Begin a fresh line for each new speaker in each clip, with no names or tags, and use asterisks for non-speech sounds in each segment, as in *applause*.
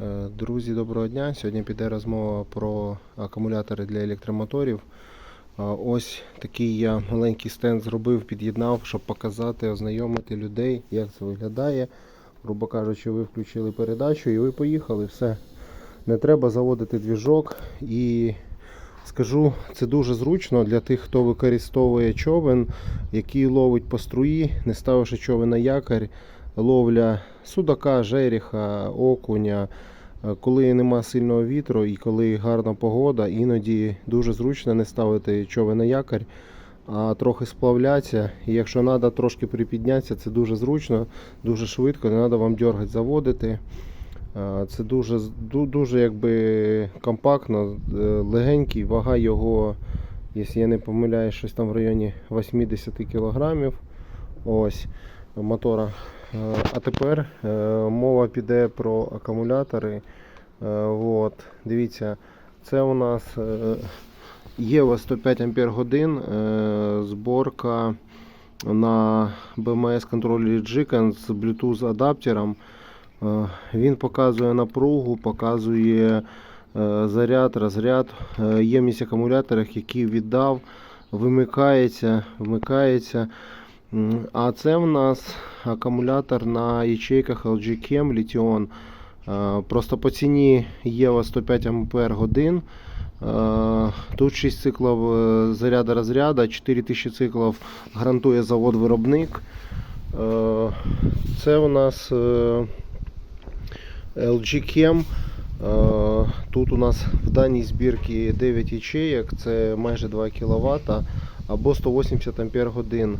Е, Друзі, доброго дня. Сьогодні піде розмова про акумулятори для електромоторів. Ось такий я маленький стенд зробив, під'єднав, щоб показати, ознайомити людей, як це виглядає. Грубо кажучи, ви включили передачу і ви поїхали. Все. Не треба заводити двіжок. І скажу, це дуже зручно для тих, хто використовує човен, який ловить по струї, не ставивши човен на якорь. Ловля судака, жеріха, окуня. Е, Коли нема сильного вітру і коли гарна погода, іноді дуже зручно не ставити човен на якорь, а трохи сплавлятися. І якщо треба трошки припіднятися, це дуже зручно, дуже швидко, не треба вам дергати, заводити. Е, Це дуже, дуже якби компактно, е, легенький, вага його, якщо я не помиляюсь, щось там в районі 80 кг. Ось мотора. Е, А тепер е, мова піде про акумулятори. Е, От, дивіться, це у нас Єва 105 Ампер годин, зборка на BMS контролері Jikan з Bluetooth адаптером. Він показує напругу, показує заряд, розряд, ємність акумуляторів, який віддав, вимикається, вмикається. А це в нас акумулятор на ячейках LG Chem Lithion. Е, Просто по ціні єва 105 Ампер годин. Е, Тут 6 циклів е, заряду розряду, 4000 циклів гарантує завод-виробник. Це у нас LG Chem. Тут у нас в даній збірці 9 ячеєк, це майже 2 кВт або 180 Ампер годин.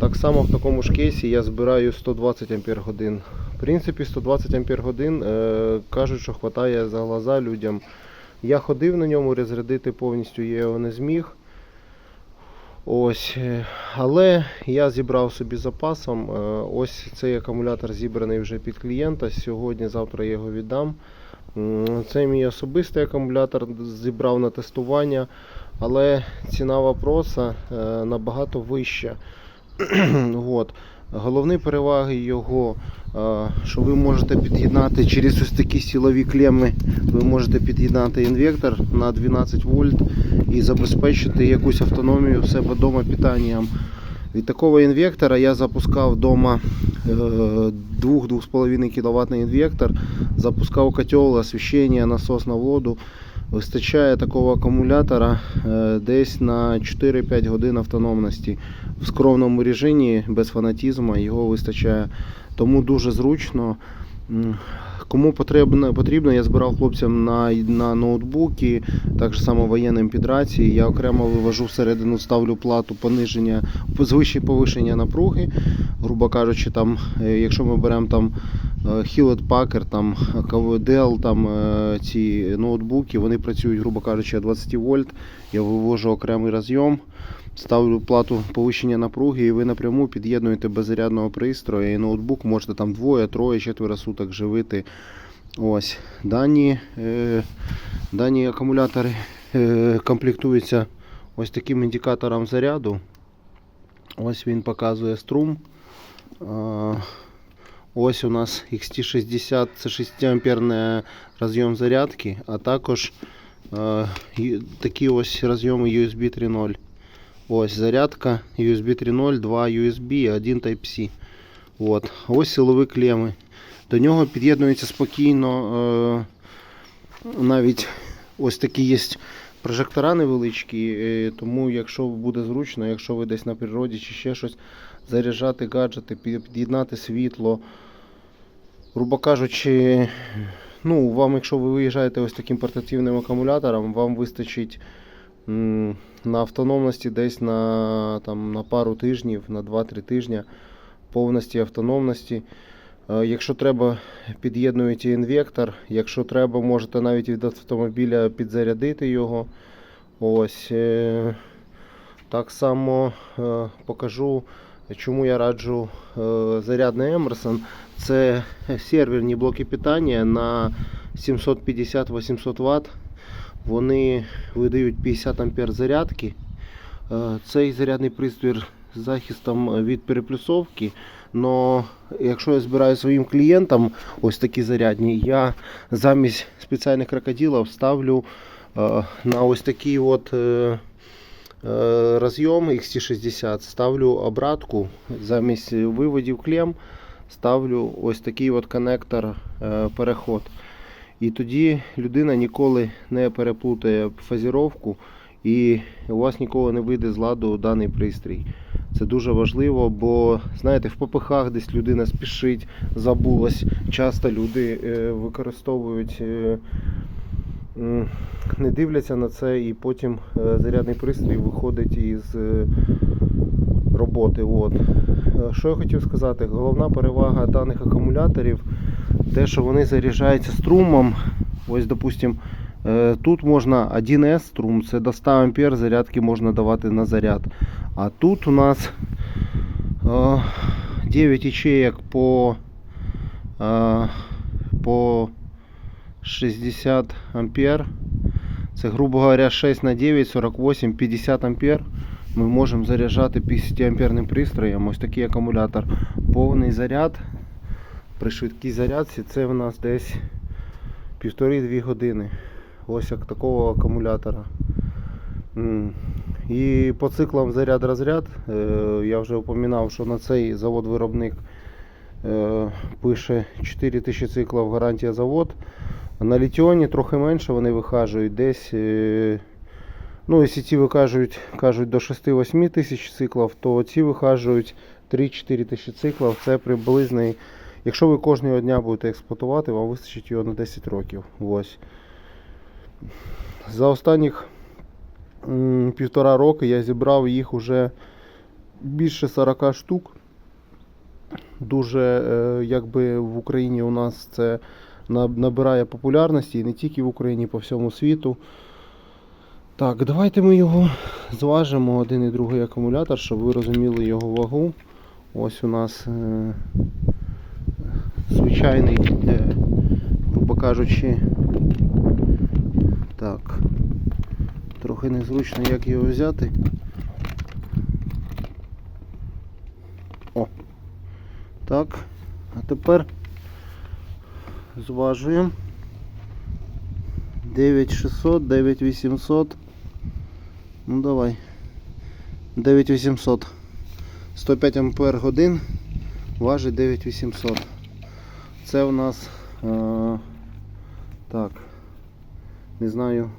Так само в такому ж кейсі я збираю 120 Ампер годин. В принципі, 120 Ампер годин е, кажуть, що вистачає за глаза людям. Я ходив на ньому, розрядити повністю я його не зміг. Ось, е, але я зібрав собі запасом. Е, Ось цей акумулятор зібраний вже під клієнта. Сьогодні, завтра я його віддам. Це мій особистий акумулятор, зібрав на тестування, але ціна вопроса е, набагато вища. *clears throat* От. Головні переваги його, е, що ви можете під'єднати через ось такі силові клеми, ви можете під'єднати інвектор на 12 вольт і забезпечити якусь автономію в себе вдома питанням. Від такого інвектора я запускав вдома 2-2,5 кВт інвектор, запускав котел, освіщення, насос на воду. Вистачає такого акумулятора е, десь на 4-5 годин автономності. В скромному режимі, без фанатізму, його вистачає. Тому дуже зручно. Кому потрібно, потрібно, я збирав хлопцям на, на ноутбуки, так само воєнним під рації. Я окремо вивожу всередину, ставлю плату пониження, звище повишення напруги. Грубо кажучи, там, е, якщо ми беремо там е, Hewlett Packard, там Dell, там е, ці ноутбуки, вони працюють, грубо кажучи, 20 вольт. Я вивожу окремий розйом. Ставлю плату повищення напруги і ви напряму під'єднуєте без зарядного пристрою і ноутбук можете там двоє, троє, четверо суток живити. Ось. Дані, е, дані акумулятори е, комплектуються ось таким індикатором заряду. Ось він показує струм. А, Ось у нас XT60 це 6 амперний розйом зарядки, а також е, такі ось розйоми USB 3.0. Ось зарядка USB 3.0, 2 USB, 1 Type-C. От. Ось силові клеми. До нього під'єднується спокійно. Е, навіть ось такі є прожектора невеличкі, е, тому якщо буде зручно, якщо ви десь на природі чи ще щось, заряджати гаджети, під'єднати світло. Грубо кажучи, ну, вам, якщо ви виїжджаєте ось таким портативним акумулятором, вам вистачить на автономності десь на, там, на пару тижнів, на 2-3 тижні повності автономності. Е, Якщо треба, під'єднуєте інвектор. Якщо треба, можете навіть від автомобіля підзарядити його. Ось. е, Так само е, покажу, чому я раджу зарядний Emerson. Це серверні блоки питання на 750-800 Вт. Вони видають 50 ампер зарядки. Е, Цей зарядний пристрій з захистом від переплюсовки Но якщо я збираю своїм клієнтам ось такі зарядні, я замість спеціальних крокодилів ставлю е, на ось такий от е, розйом XT60, ставлю обратку замість виводів клем, ставлю ось такий от коннектор переход. І тоді людина ніколи не переплутає фазіровку і у вас ніколи не вийде з ладу даний пристрій. Це дуже важливо, бо знаєте, в попихах десь людина спішить, забулась. Часто люди е, використовують, е, не дивляться на це, і потім е, зарядний пристрій виходить із роботи. От. Що я хотів сказати? Головна перевага даних акумуляторів те, що вони заряджаються струмом. Ось, допустим, е, тут можна 1С струм, це до 100 ампер зарядки можна давати на заряд. А тут у нас е, 9 ячеек по, е, по 60 ампер. Це, грубо говоря, 6 на 9, 48, 50 ампер. Ми можемо заряджати 50 амперним пристроєм. Ось такий акумулятор. Повний заряд при швидкій зарядці це в нас десь 1,5-2 години. Ось як такого акумулятора. І по циклам заряд-розряд е, я вже упоминав, що на цей завод-виробник е, пише 4000 циклів гарантія завод. На літіоні трохи менше вони вихажують десь. е, Ну, якщо ці викажуть, кажуть до 6-8 тисяч циклів, то ці вихажують 3-4 тисячі циклів. Це приблизний. Якщо ви кожного дня будете експлуатувати, вам вистачить його на 10 років. Ось. За останніх півтора роки я зібрав їх уже більше 40 штук. Дуже е, якби в Україні у нас це набирає популярності і не тільки в Україні, по всьому світу. Так, давайте ми його зважимо, один і другий акумулятор, щоб ви розуміли його вагу. Ось у нас е, звичайний, е, грубо кажучи, так, трохи незручно як його взяти. О, так, а тепер зважуємо. 9600, 9800. Ну давай. 9800. 105 ампер годин. Важить 9800. Це у нас. Е, так. Не знаю.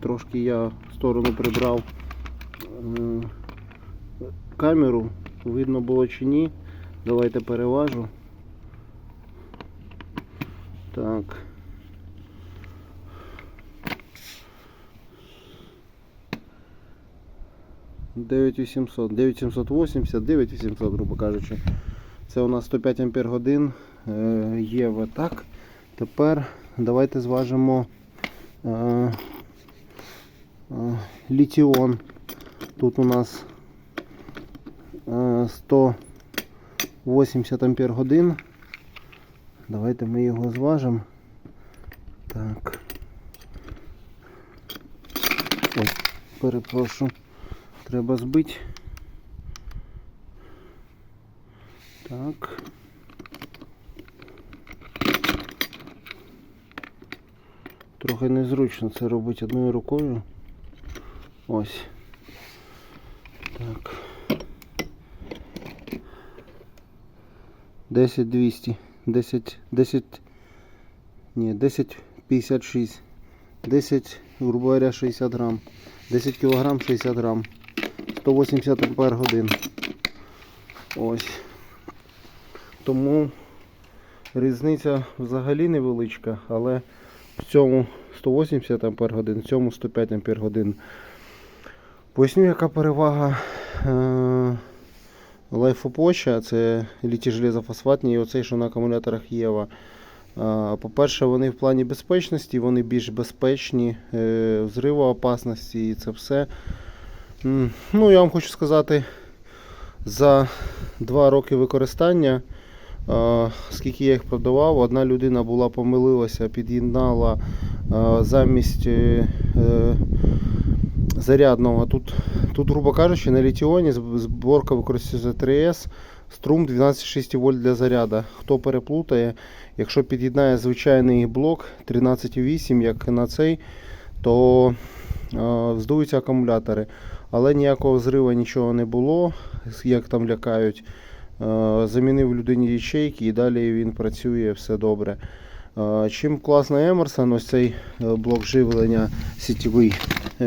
Трошки я в сторону прибрав е, камеру. Видно було чи ні. Давайте переважу. Так. Дев'ять 9800, 9780, 9800, грубо кажучи. Це у нас 105 ампер годин е, є так. Тепер давайте зважимо е, е, літіон. Тут у нас е, 180 ампер годин. Давайте ми його зважимо. Так. Ой, перепрошую. Треба збити. Так. Трохи незручно це робити одною рукою. Ось. Так. 10 200. 10, 10, ні, 10 56. 10, грубо говоря, 60 грам. 10 кілограм 60 грам. 180 ампер годин. Ось. Тому різниця взагалі невеличка, але в цьому 180 ампер годин, в цьому 105 ампер годин. Поясню, яка перевага е- лайфопоча, це літі железофосфатні і оцей, що на акумуляторах Єва. По-перше, вони в плані безпечності, вони більш безпечні, е, взривоопасності і це все. Ну, я вам хочу сказати, за два роки використання, скільки я їх продавав, одна людина була помилилася, під'єднала замість е, е, зарядного. Тут, тут, грубо кажучи, на літіоні зборка використовується 3С. Струм 12,6 вольт для заряду. Хто переплутає, якщо під'єднає звичайний блок 13,8, як на цей, то здуються акумулятори. Але ніякого зриву нічого не було, як там лякають. Е, Замінив людині ячейки і далі він працює все добре. Е, Чим класний Emerson, ось цей е, блок живлення сітєвий.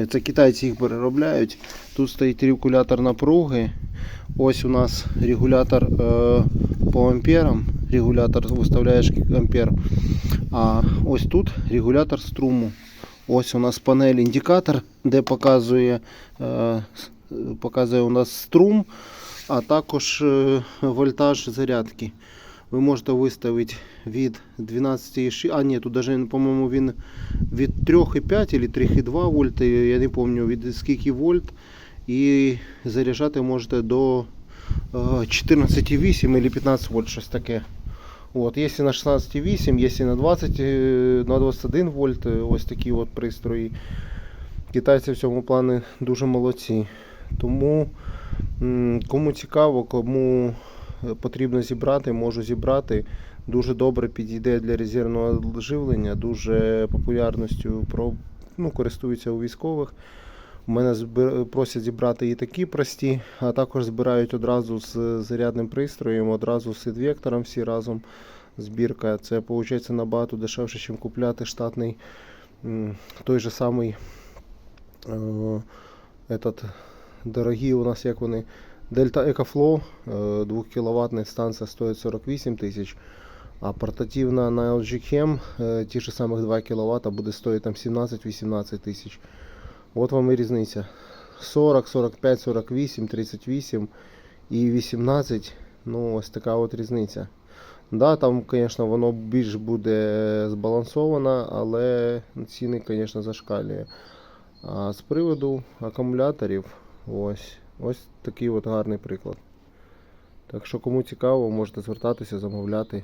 Це китайці їх переробляють. Тут стоїть регулятор напруги. Ось у нас регулятор по амперам. Регулятор виставляєш ампер. А ось тут регулятор струму. Ось у нас панель індикатор, де показує, показує у нас струм, а також е, вольтаж зарядки. Ви можете виставити від 12,6, а ні, тут даже, по-моєму, він від 3,5 или 3,2 вольта, я не пам'ятаю від скільки вольт. І заряджати можете до е, 14,8 или 15 вольт, щось таке. От, якщо на 16,8, якщо на 20, е, на 21 вольт, е, ось такі от пристрої. Китайці в цьому плані дуже молодці. Тому кому цікаво, кому е, потрібно зібрати, можу зібрати. Дуже добре підійде для резервного живлення, дуже популярністю про, ну, користується у військових. У мене збир- просять зібрати і такі прості, а також збирають одразу з зарядним пристроєм, одразу з інвектором всі разом збірка. Це виходить набагато дешевше, ніж купляти штатний той же самий е, этот, дорогі у нас як вони. Delta EcoFlow, 2 кВт станція стоїть 48 тисяч. А портативна на LG Chem, е, ті ж самих 2 кВт, буде стоїти 17-18 тисяч. От вам і різниця. 40, 45, 48, 38 і 18. Ну, ось така от різниця. Да, там, звісно, воно більш буде збалансовано, але ціни, звісно, зашкалює. А з приводу акумуляторів, ось, ось такий от гарний приклад. Так що, кому цікаво, можете звертатися, замовляти.